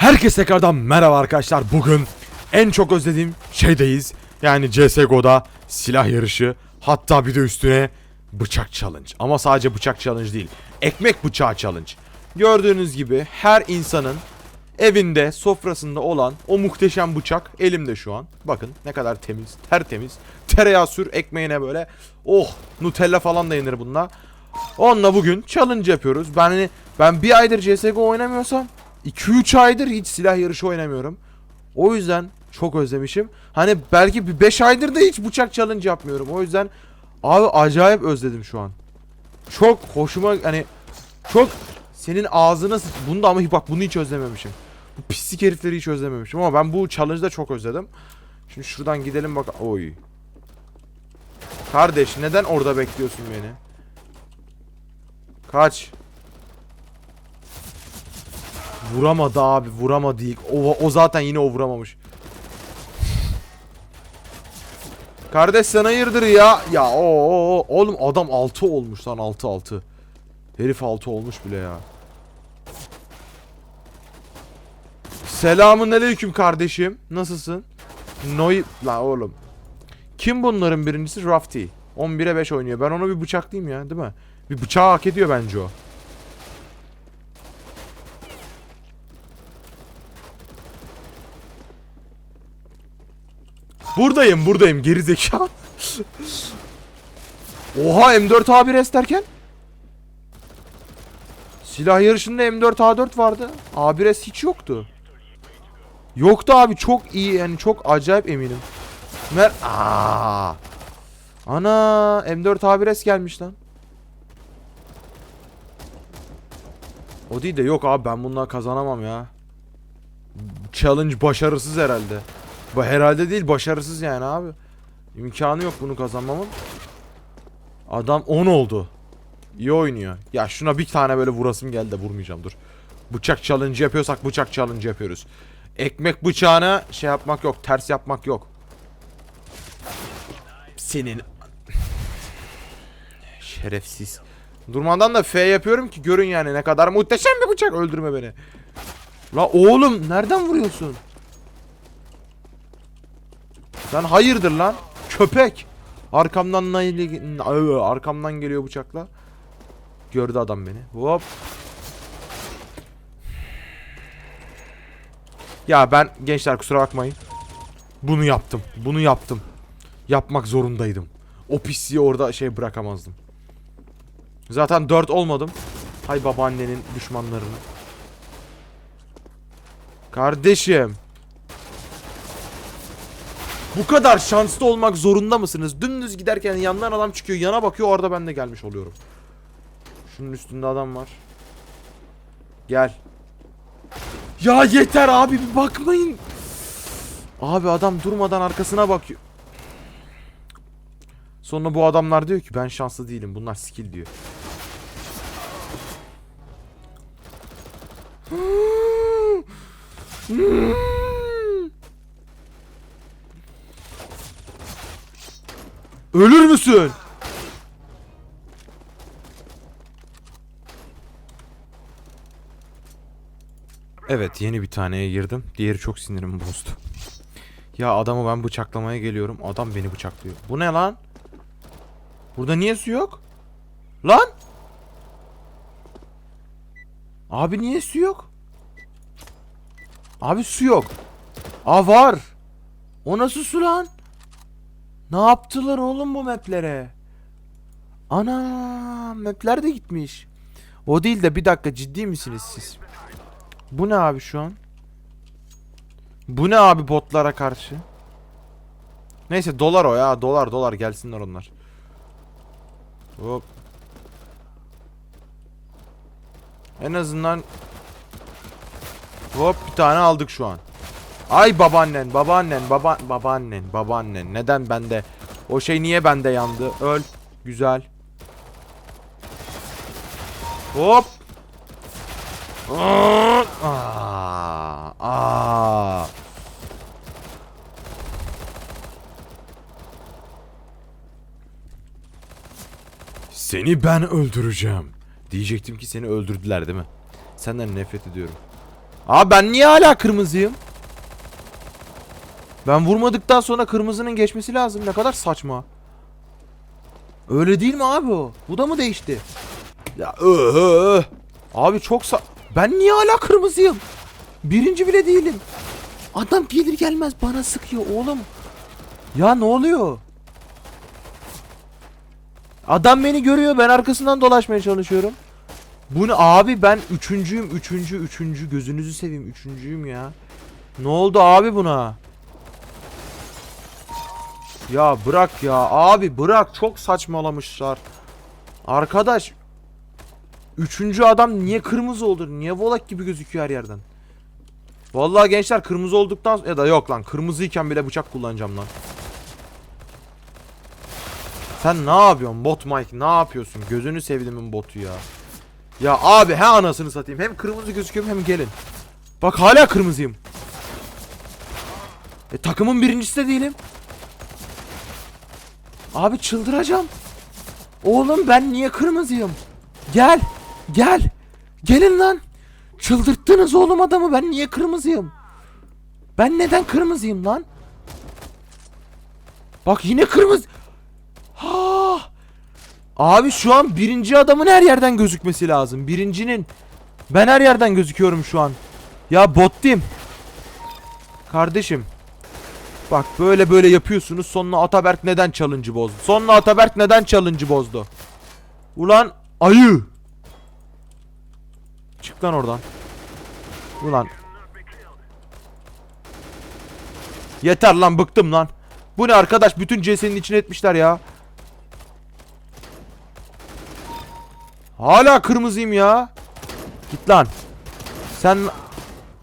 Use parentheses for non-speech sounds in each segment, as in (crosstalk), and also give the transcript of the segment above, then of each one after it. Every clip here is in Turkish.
Herkese tekrardan merhaba arkadaşlar. Bugün en çok özlediğim şeydeyiz. Yani CSGO'da silah yarışı. Hatta bir de üstüne bıçak challenge. Ama sadece bıçak challenge değil. Ekmek bıçağı challenge. Gördüğünüz gibi her insanın evinde, sofrasında olan o muhteşem bıçak elimde şu an. Bakın ne kadar temiz, tertemiz. Tereyağı sür ekmeğine böyle. Oh, Nutella falan da yenir bununla. Onunla bugün challenge yapıyoruz. Ben hani ben bir aydır CSGO oynamıyorsam 2-3 aydır hiç silah yarışı oynamıyorum. O yüzden çok özlemişim. Hani belki bir 5 aydır da hiç bıçak challenge yapmıyorum. O yüzden abi acayip özledim şu an. Çok hoşuma hani çok senin ağzına. Bunu da ama bak bunu hiç özlememişim. Bu pislik herifleri hiç özlememişim ama ben bu challenge'da çok özledim. Şimdi şuradan gidelim bak. Oy. Kardeş neden orada bekliyorsun beni? Kaç. Vuramadı abi vuramadı ilk. O, o zaten yine o vuramamış. Kardeş sen hayırdır ya? Ya o, oğlum adam 6 olmuş lan 6 6. Herif 6 olmuş bile ya. Selamun aleyküm kardeşim. Nasılsın? Noy la oğlum. Kim bunların birincisi? Rafty. 11'e 5 oynuyor. Ben onu bir bıçaklayayım ya, değil mi? Bir bıçağı hak ediyor bence o. Buradayım, buradayım. Geri zekalı. Oha M4 A1S derken? Silah yarışında M4 A4 vardı. A1S hiç yoktu. Yoktu abi çok iyi yani çok acayip eminim. Mer Aa. Ana M4 A1S gelmiş lan. O değil de yok abi ben bundan kazanamam ya. Challenge başarısız herhalde. Bu herhalde değil başarısız yani abi. İmkanı yok bunu kazanmamın. Adam 10 oldu. İyi oynuyor. Ya şuna bir tane böyle vurasım geldi de vurmayacağım dur. Bıçak challenge yapıyorsak bıçak challenge yapıyoruz. Ekmek bıçağına şey yapmak yok. Ters yapmak yok. Senin (laughs) şerefsiz. Durmadan da F yapıyorum ki görün yani ne kadar muhteşem bir bıçak öldürme beni. La oğlum nereden vuruyorsun? Sen hayırdır lan? Köpek. Arkamdan arkamdan geliyor bıçakla. Gördü adam beni. Hop. Ya ben gençler kusura bakmayın. Bunu yaptım. Bunu yaptım. Yapmak zorundaydım. O pisliği orada şey bırakamazdım. Zaten 4 olmadım. Hay babaannenin düşmanlarını. Kardeşim. Bu kadar şanslı olmak zorunda mısınız? Dümdüz giderken yandan adam çıkıyor, yana bakıyor, orada ben de gelmiş oluyorum. Şunun üstünde adam var. Gel. Ya yeter abi bir bakmayın. Abi adam durmadan arkasına bakıyor. Sonra bu adamlar diyor ki ben şanslı değilim. Bunlar skill diyor. (gasps) Ölür müsün? Evet yeni bir taneye girdim. Diğeri çok sinirimi bozdu. Ya adamı ben bıçaklamaya geliyorum. Adam beni bıçaklıyor. Bu ne lan? Burada niye su yok? Lan? Abi niye su yok? Abi su yok. Aa var. O nasıl su lan? Ne yaptılar oğlum bu maplere? Ana mapler de gitmiş. O değil de bir dakika ciddi misiniz siz? Bu ne abi şu an? Bu ne abi botlara karşı? Neyse dolar o ya dolar dolar gelsinler onlar. Hop. En azından Hop bir tane aldık şu an. Ay babaannen, babaannen, baba babaannen, babaannen. Neden bende? O şey niye bende yandı? Öl. Güzel. Hop. Aa, aa, aa. Seni ben öldüreceğim. Diyecektim ki seni öldürdüler değil mi? Senden nefret ediyorum. Abi ben niye hala kırmızıyım? Ben vurmadıktan sonra kırmızının geçmesi lazım. Ne kadar saçma. Öyle değil mi abi o? Bu da mı değişti? Ya öh. Abi çok sa... Ben niye hala kırmızıyım? Birinci bile değilim. Adam gelir gelmez bana sıkıyor oğlum. Ya ne oluyor? Adam beni görüyor ben arkasından dolaşmaya çalışıyorum. Bu ne abi ben üçüncüyüm üçüncü üçüncü gözünüzü seveyim üçüncüyüm ya. Ne oldu abi buna? Ya bırak ya abi bırak çok saçmalamışlar. Arkadaş Üçüncü adam niye kırmızı olur? Niye volak gibi gözüküyor her yerden? Vallahi gençler kırmızı olduktan ya da yok lan kırmızıyken bile bıçak kullanacağım lan. Sen ne yapıyorsun bot Mike ne yapıyorsun? Gözünü sevdiğimin botu ya. Ya abi he anasını satayım. Hem kırmızı gözüküyorum hem gelin. Bak hala kırmızıyım. E takımın birincisi de değilim. Abi çıldıracağım. Oğlum ben niye kırmızıyım? Gel. Gel. Gelin lan. Çıldırttınız oğlum adamı. Ben niye kırmızıyım? Ben neden kırmızıyım lan? Bak yine kırmızı. Ha. Abi şu an birinci adamın her yerden gözükmesi lazım. Birincinin. Ben her yerden gözüküyorum şu an. Ya bot. Kardeşim. Bak böyle böyle yapıyorsunuz. Sonra Ataberk neden challenge'ı bozdu? Sonra Ataberk neden challenge'ı bozdu? Ulan ayı. Çık lan oradan. Ulan. Yeter lan bıktım lan. Bu ne arkadaş bütün CS'nin içine etmişler ya. Hala kırmızıyım ya. Git lan. Sen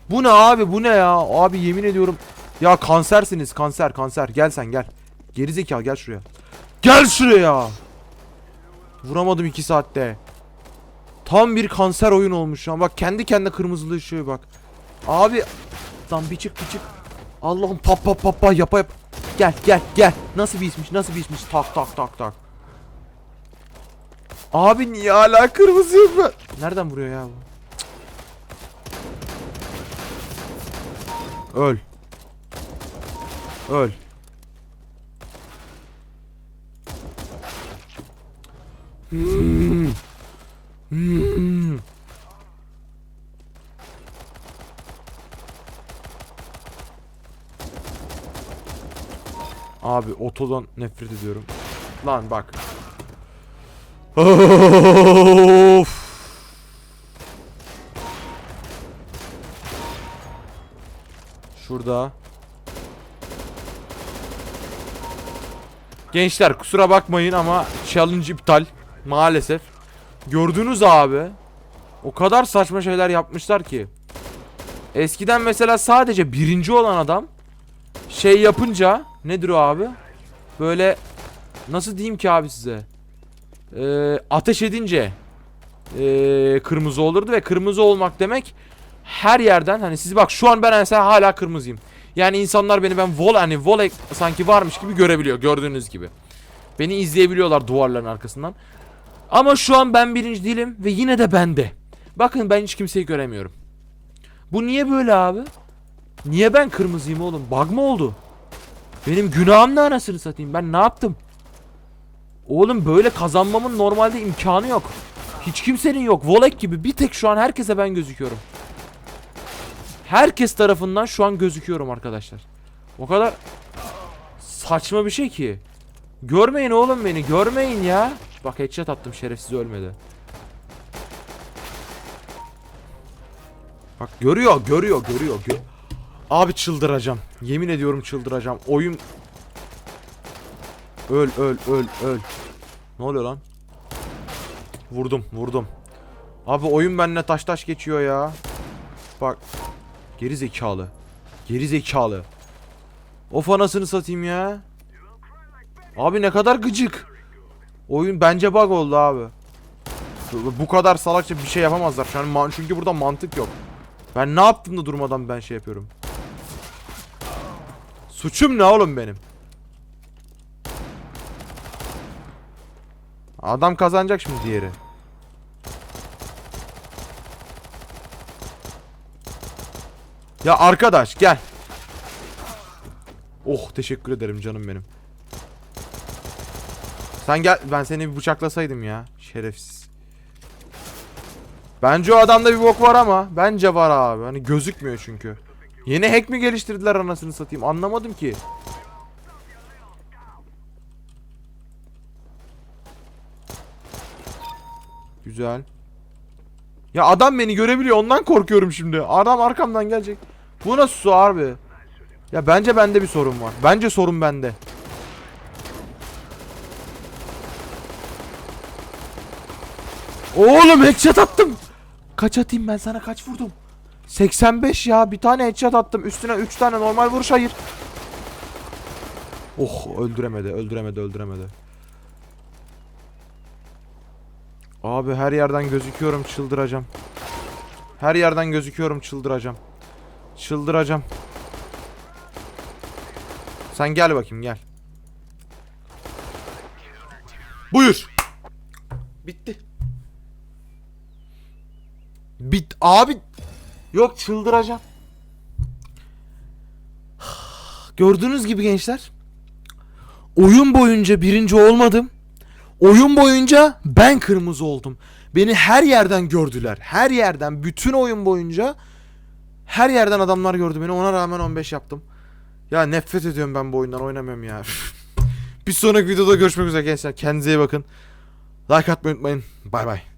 bu ne abi bu ne ya? Abi yemin ediyorum. Ya kansersiniz kanser kanser. Gel sen gel. Gerizekalı gel şuraya. Gel şuraya. Vuramadım 2 saatte. Tam bir kanser oyun olmuş şu an. Bak kendi kendine kırmızılaşıyor bak. Abi lan bir çık bir çık. Allah'ım pap pap pap pap yapa yap. Gel gel gel. Nasıl bir ismiş nasıl bir ismiş. Tak tak tak tak. Abi niye hala kırmızıyım ben? Nereden vuruyor ya bu? Öl. Öl. Abi otodan nefret ediyorum. Lan bak. Of. Şurada. Gençler kusura bakmayın ama challenge iptal. Maalesef. Gördünüz abi. O kadar saçma şeyler yapmışlar ki. Eskiden mesela sadece birinci olan adam şey yapınca nedir o abi? Böyle nasıl diyeyim ki abi size? Ee, ateş edince ee, kırmızı olurdu ve kırmızı olmak demek her yerden hani siz bak şu an ben mesela hala kırmızıyım. Yani insanlar beni ben vol hani vol sanki varmış gibi görebiliyor gördüğünüz gibi. Beni izleyebiliyorlar duvarların arkasından. Ama şu an ben birinci değilim ve yine de bende. Bakın ben hiç kimseyi göremiyorum. Bu niye böyle abi? Niye ben kırmızıyım oğlum? Bug mı oldu? Benim günahım ne anasını satayım? Ben ne yaptım? Oğlum böyle kazanmamın normalde imkanı yok. Hiç kimsenin yok. Volek gibi bir tek şu an herkese ben gözüküyorum. Herkes tarafından şu an gözüküyorum arkadaşlar. O kadar saçma bir şey ki. Görmeyin oğlum beni. Görmeyin ya. Bak headshot attım şerefsiz ölmedi. Bak görüyor, görüyor, görüyor. gö- Abi çıldıracağım. Yemin ediyorum çıldıracağım. Oyun Öl, öl, öl, öl. Ne oluyor lan? Vurdum, vurdum. Abi oyun benimle taş taş geçiyor ya. Bak. Geri zekalı. Geri zekalı. Of anasını satayım ya. Abi ne kadar gıcık. Oyun bence bug oldu abi. Bu- kadar salakça bir şey yapamazlar. Şu an çünkü burada mantık yok. Ben ne yaptım da durmadan ben şey yapıyorum. Suçum ne oğlum benim? Adam kazanacak şimdi diğeri. Ya arkadaş gel. Oh teşekkür ederim canım benim. Sen gel ben seni bir bıçaklasaydım ya. Şerefsiz. Bence o adamda bir bok var ama. Bence var abi. Hani gözükmüyor çünkü. Yeni hack mi geliştirdiler anasını satayım anlamadım ki. Güzel. Ya adam beni görebiliyor ondan korkuyorum şimdi. Adam arkamdan gelecek. Bu nasıl su abi? Ya bence bende bir sorun var. Bence sorun bende. Oğlum headshot attım. Kaç atayım ben sana kaç vurdum? 85 ya bir tane headshot attım. Üstüne 3 tane normal vuruş hayır. Oh öldüremedi öldüremedi öldüremedi. Abi her yerden gözüküyorum çıldıracağım. Her yerden gözüküyorum çıldıracağım. Çıldıracağım. Sen gel bakayım gel. Buyur. Bitti. Bit abi yok çıldıracağım. (sighs) Gördüğünüz gibi gençler oyun boyunca birinci olmadım. Oyun boyunca ben kırmızı oldum. Beni her yerden gördüler. Her yerden bütün oyun boyunca her yerden adamlar gördü beni. Ona rağmen 15 yaptım. Ya nefret ediyorum ben bu oyundan oynamıyorum ya. (laughs) Bir sonraki videoda görüşmek üzere gençler. Kendinize iyi bakın. Like atmayı unutmayın. Bay bay.